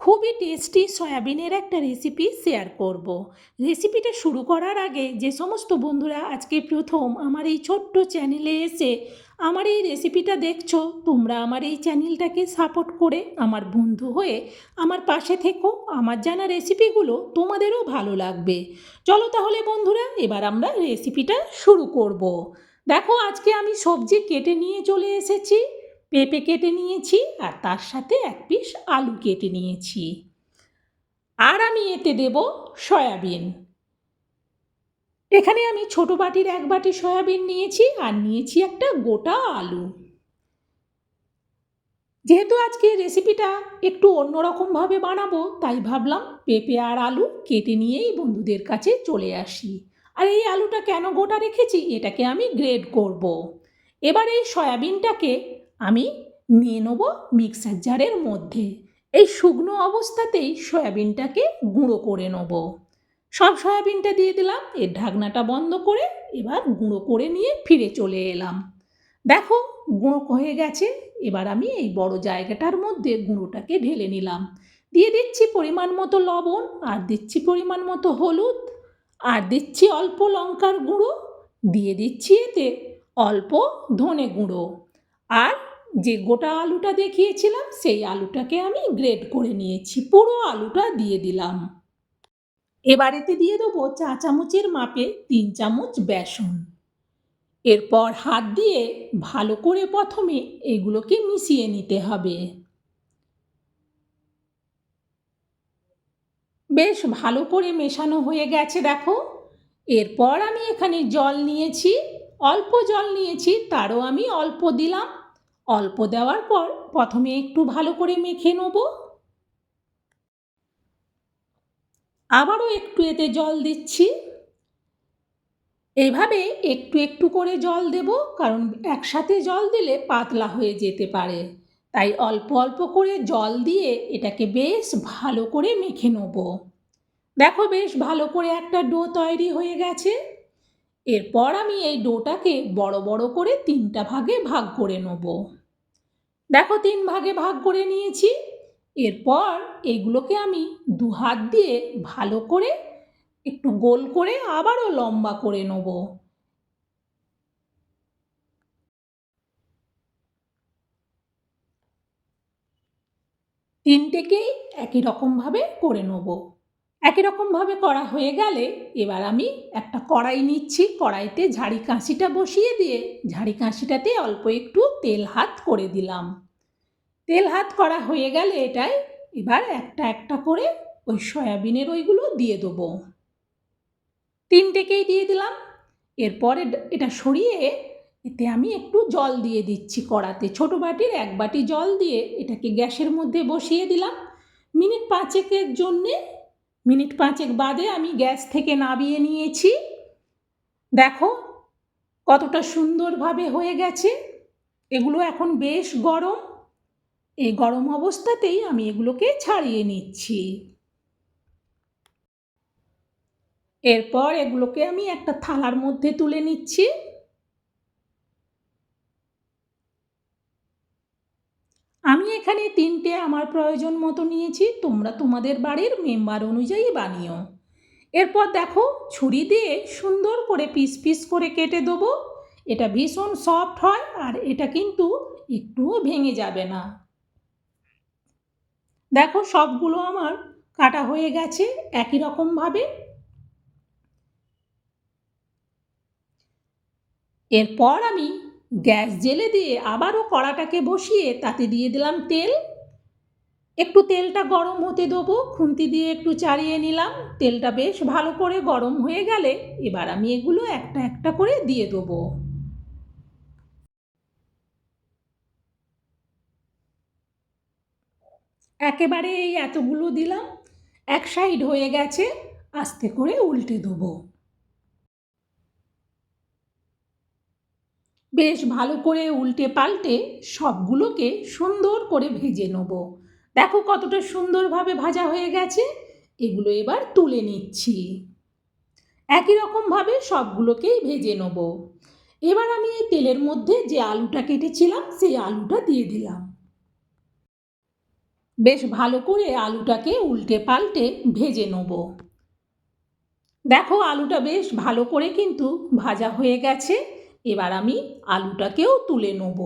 খুবই টেস্টি সয়াবিনের একটা রেসিপি শেয়ার করব। রেসিপিটা শুরু করার আগে যে সমস্ত বন্ধুরা আজকে প্রথম আমার এই ছোট্ট চ্যানেলে এসে আমার এই রেসিপিটা দেখছ, তোমরা আমার এই চ্যানেলটাকে সাপোর্ট করে আমার বন্ধু হয়ে আমার পাশে থেকো, আমার জানা রেসিপিগুলো তোমাদেরও ভালো লাগবে চলো তাহলে বন্ধুরা, এবার আমরা রেসিপিটা শুরু করব। দেখো, আজকে আমি সবজি কেটে নিয়ে চলে এসেছি পেঁপে কেটে নিয়েছি আর তার সাথে এক পিস আলু কেটে নিয়েছি। আর আমি এতে দেব সয়াবিন। এখানে আমি ছোট বাটির এক বাটি সয়াবিন নিয়েছি আর নিয়েছি একটা গোটা আলু। যেহেতু আজকে রেসিপিটা একটু অন্যরকমভাবে বানাবো, তাই ভাবলাম পেঁপে আর আলু কেটে নিয়েই বন্ধুদের কাছে চলে আসি। আর এই আলুটা কেন গোটা রেখেছি, এটাকে আমি গ্রেড করব। এবার এই সয়াবিনটাকে আমি নিয়ে নেব মিক্সার জারের মধ্যে। এই শুকনো অবস্থাতেই সয়াবিনটাকে গুঁড়ো করে নেব। সব সয়াবিনটা দিয়ে দিলাম, এর ঢাকনাটা বন্ধ করে এবার গুঁড়ো করে নিয়ে ফিরে চলে এলাম। দেখো, গুঁড়ো হয়ে গেছে, এবার আমি এই বড় জায়গাটার মধ্যে গুঁড়োটাকে ঢেলে নিলাম। দিয়ে দিচ্ছি পরিমাণ মতো লবণ, আর দিচ্ছি পরিমাণ মতো হলুদ, আর দিচ্ছি অল্প লঙ্কার গুঁড়ো, দিয়ে দিচ্ছি এতে অল্প ধনে গুঁড়ো, আর যে গোটা আলুটা দেখিয়েছিলাম, সেই আলুটাকে আমি গ্রেড করে নিয়েছি। পুরো আলুটা দিয়ে দিলাম। এবারেতে দিয়ে দেবো চা চামচের মাপে তিন চামচ বেসন। এরপর হাত দিয়ে ভালো করে প্রথমে এগুলোকে মিশিয়ে নিতে হবে। বেশ ভালো করে মেশানো হয়ে গেছে, দেখো। এরপর আমি এখানে জল নিয়েছি। অল্প জল নিয়েছি, তারও আমি অল্প দিলাম। অল্প দেওয়ার পর প্রথমে একটু ভালো করে মেখে নেব। আবারও একটু এতে জল দিচ্ছি। এইভাবে একটু একটু করে জল দেব, কারণ একসাথে জল দিলে পাতলা হয়ে যেতে পারে। তাই অল্প অল্প করে জল দিয়ে এটাকে বেশ ভালো করে মেখে নেব। দেখো বেশ ভালো করে একটা ডো তৈরি হয়ে গেছে। এরপর আমি এই ডোটাকে বড় বড় করে তিনটা ভাগে ভাগ করে নেব। দেখো তিন ভাগে ভাগ করে নিয়েছি। এরপর এগুলোকে আমি দু হাত দিয়ে ভালো করে একটু গোল করে আবারও লম্বা করে নেব। তিনটেকেই একই রকমভাবে করে নেব। একই রকমভাবে করা হয়ে গেলে এবার আমি একটা কড়াই নিচ্ছি। কড়াইতে ঝাড়ি কাঁচিটা বসিয়ে দিয়ে ঝাড়ি কাঁচিটাতে অল্প একটু তেল হাত করে দিলাম। তেল হাত করা হয়ে গেলে এটাই এবার একটা একটা করে ওই সয়াবিনের ওইগুলো দিয়ে দেবো। তিনটেকেই দিয়ে দিলাম। এরপরে এটা সরিয়ে এতে আমি একটু জল দিয়ে দিচ্ছি কড়াতে। ছোটো বাটির এক বাটি জল দিয়ে এটাকে গ্যাসের মধ্যে বসিয়ে দিলাম। মিনিট পাঁচেকের জন্যে মিনিট পাঁচেক বাদে আমি গ্যাস থেকে নামিয়ে নিয়েছি। দেখো কতটা সুন্দরভাবে হয়ে গেছে। এগুলো এখন বেশ গরম। এই গরম অবস্থাতেই আমি এগুলোকে ছাড়িয়ে নিচ্ছি। এরপর এগুলোকে আমি একটা থালার মধ্যে তুলে নিচ্ছি আমি এখানে তিনটে আমার প্রয়োজন মতো নিয়েছি, তোমরা তোমাদের বাড়ির মেম্বার অনুযায়ী বানিও। এরপর দেখো, ছুরি দিয়ে সুন্দর করে পিস পিস করে কেটে দেবো। এটা ভীষণ সফট হয় আর এটা কিন্তু একটুও ভেঙে যাবে না। দেখো, সবগুলো আমার কাটা হয়ে গেছে একই রকমভাবে। এরপর আমি গ্যাস জেলে দিয়ে আবারও কড়াটাকে বসিয়ে তাতে দিয়ে দিলাম তেল। একটু তেলটা গরম হতে দেবো, খুন্তি দিয়ে একটু চালিয়ে নিলাম। তেলটা বেশ ভালো করে গরম হয়ে গেলে এবার আমি এগুলো একটা একটা করে দিয়ে দেবো। একেবারে এই এতগুলো দিলাম, এক সাইড হয়ে গেছে, আস্তে করে উল্টে দেবো। বেশ ভালো করে উল্টে পাল্টে সবগুলোকে সুন্দর করে ভেজে নেব। দেখো কতটা সুন্দরভাবে ভাজা হয়ে গেছে। এগুলো এবার তুলে নিচ্ছি। একই রকমভাবে সবগুলোকেই ভেজে নেব। এবার আমি এই তেলের মধ্যে যে আলুটা কেটেছিলাম, সেই আলুটা দিয়ে দিলাম। বেশ ভালো করে আলুটাকে উল্টে পাল্টে ভেজে নেব। দেখো আলুটা বেশ ভালো করে কিন্তু ভাজা হয়ে গেছে। এবার আমি আলুটাকেও তুলে নেব।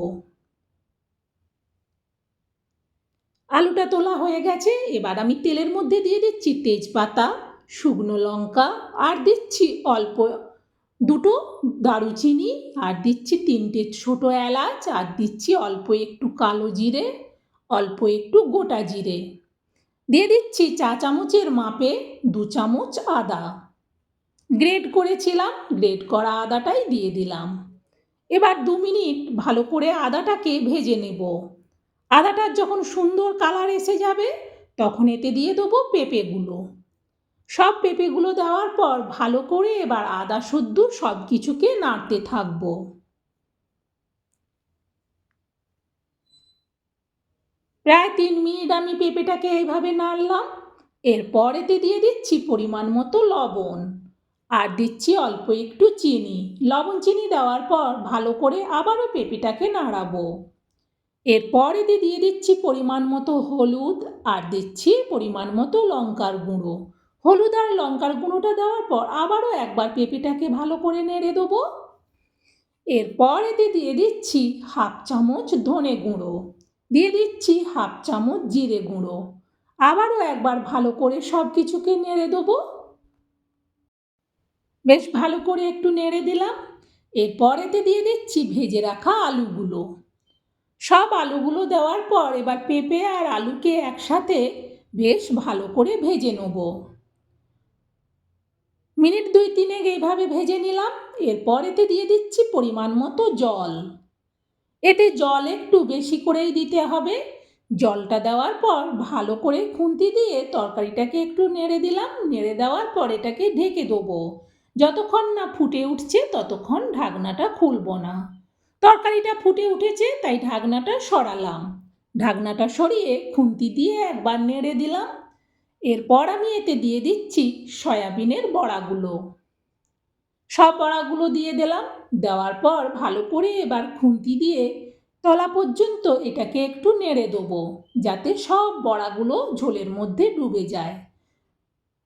আলুটা তোলা হয়ে গেছে, এবার আমি তেলের মধ্যে দিয়ে দিচ্ছি তেজপাতা, শুকনো লঙ্কা, আর দিচ্ছি অল্প দুটো দারুচিনি, আর দিচ্ছি তিনটে ছোট এলাচ, আর দিচ্ছি অল্প একটু কালো জিরে, অল্প একটু গোটা জিরে। দিয়ে দিচ্ছি চা চামচের মাপে দু চামচ আদা। গ্রেড করেছিলাম গ্রেড করা আদাটাই দিয়ে দিলাম। এবার দু মিনিট ভালো করে আদাটাকে ভেজে নেব। আদাটার যখন সুন্দর কালার এসে যাবে, তখন এতে দিয়ে দেবো পেঁপেগুলো। সব পেঁপেগুলো দেওয়ার পর ভালো করে এবার আদা সদ্য সব কিছুকে নাড়তে থাকব। প্রায় তিন মিনিট আমি পেঁপেটাকে এইভাবে নাড়লাম। এরপর এতে দিয়ে দিচ্ছি পরিমাণ মতো লবণ। আর দিচ্ছি অল্প একটু চিনি। লবণ চিনি দেওয়ার পর ভালো করে আবারও পেঁপেটাকে নাড়াবো। এরপর এতে দিয়ে দিচ্ছি পরিমাণ মতো হলুদ আর দিচ্ছি পরিমাণ মতো লঙ্কার গুঁড়ো। হলুদ আর লঙ্কার গুঁড়োটা দেওয়ার পর আবারও একবার পেঁপেটাকে ভালো করে নেড়ে দেবো। এরপর এতে দিয়ে দিচ্ছি হাফ চামচ ধনে গুঁড়ো। দিয়ে দিচ্ছি হাফ চামচ জিরে গুঁড়ো। আবারও একবার ভালো করে সব কিছুকে নেড়ে দেবো। বেশ ভালো করে একটু নেড়ে দিলাম। এরপর এতে দিয়ে দিচ্ছি ভেজে রাখা আলুগুলো। সব আলুগুলো দেওয়ার পর এবার পেঁপে আর আলুকে একসাথে বেশ ভালো করে ভেজে নেব। মিনিট দুই তিনেক এইভাবে ভেজে নিলাম। এরপর এতে দিয়ে দিচ্ছি পরিমাণ মতো জল। এতে জল একটু বেশি করেই দিতে হবে। জলটা দেওয়ার পর ভালো করে খুন্তি দিয়ে তরকারিটাকে একটু নেড়ে দিলাম। নেড়ে দেওয়ার পর এটাকে ঢেকে দেবো। যতক্ষণ না ফুটে উঠছে ততক্ষণ ঢাকনাটা খুলব না। তরকারিটা ফুটে উঠেছে, তাই ঢাকনাটা সরালাম। ঢাকনাটা সরিয়ে খুন্তি দিয়ে একবার নেড়ে দিলাম। এরপর আমি এতে দিয়ে দিচ্ছি সয়াবিনের বড়াগুলো। সব বড়াগুলো দিয়ে দিলাম। দেওয়ার পর ভালো করে এবার খুন্তি দিয়ে তলা পর্যন্ত এটাকে একটু নেড়ে দেবো, যাতে সব বড়াগুলো ঝোলের মধ্যে ডুবে যায়।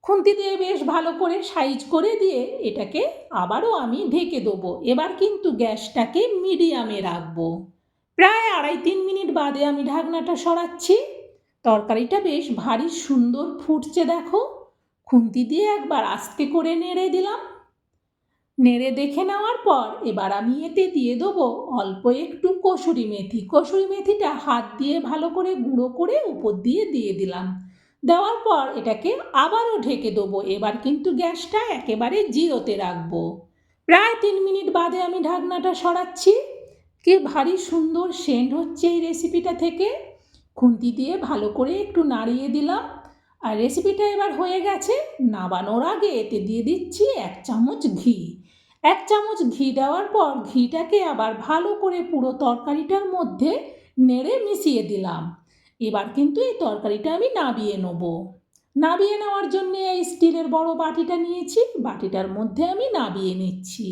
খুন্তি দিয়ে বেশ ভালো করে সাইজ করে দিয়ে এটাকে আবারও আমি ঢেকে দেবো। এবার কিন্তু গ্যাসটাকে মিডিয়ামে রাখব। প্রায় আড়াই তিন মিনিট বাদে আমি ঢাকনাটা সরাচ্ছি। তরকারিটা বেশ ভারী সুন্দর ফুটছে, দেখো। খুন্তি দিয়ে একবার আস্তে করে নেড়ে দিলাম। নেড়ে দেখে নেওয়ার পর এবার আমি এতে দিয়ে দেবো অল্প একটু কসুরি মেথি। কসুরি মেথিটা হাত দিয়ে ভালো করে গুঁড়ো করে উপর দিয়ে দিয়ে দিলাম। দেওয়ার পর এটাকে আবারও ঢেকে দেবো। এবার কিন্তু গ্যাসটা একেবারে জিরোতে রাখব। প্রায় তিন মিনিট বাদে আমি ঢাকনাটা সরাচ্ছি। কি ভারী সুন্দর সেন্ট হচ্ছে এই রেসিপিটা থেকে। খুন্তি দিয়ে ভালো করে একটু নাড়িয়ে দিলাম। আর রেসিপিটা এবার হয়ে গেছে নাবানোর আগে এতে দিয়ে দিচ্ছি এক চামচ ঘি। এক চামচ ঘি দেওয়ার পর ঘিটাকে আবার ভালো করে পুরো তরকারিটার মধ্যে নেড়ে মিশিয়ে দিলাম। এবার কিন্তু এই তরকারিটা আমি নাবিয়ে নেব। নাবিয়ে নেওয়ার জন্য এই স্টিলের বড় বাটিটা নিয়েছি, বাটিটার মধ্যে আমি নাবিয়ে নিচ্ছি।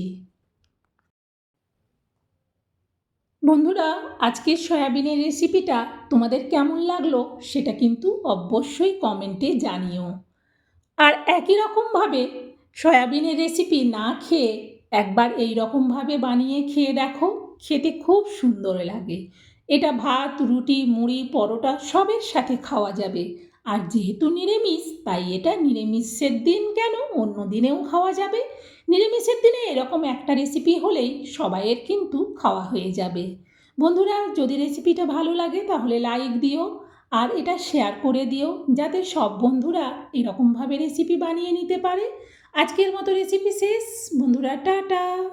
বন্ধুরা, আজকের সয়াবিনের রেসিপিটা তোমাদের কেমন লাগল সেটা কিন্তু অবশ্যই কমেন্টে জানিও। আর একই রকমভাবে সয়াবিনের রেসিপি না খেয়ে একবার এই রকমভাবে বানিয়ে খেয়ে দেখো, খেতে খুব সুন্দর লাগে। এটা ভাত, রুটি, মুড়ি, পরোটা সবের সাথে খাওয়া যাবে। আর যেহেতু নিরামিষ, তাই এটা নিরামিষের দিন কেন অন্য দিনেও খাওয়া যাবে? নিরামিষের দিনে এরকম একটা রেসিপি হলেই সবাইয়ের কিন্তু খাওয়া হয়ে যাবে। বন্ধুরা, যদি রেসিপিটা ভালো লাগে তাহলে লাইক দিও আর এটা শেয়ার করে দিও যাতে সব বন্ধুরা এরকমভাবে রেসিপি বানিয়ে নিতে পারে। আজকের মতো রেসিপি শেষ। বন্ধুরা, টাটা!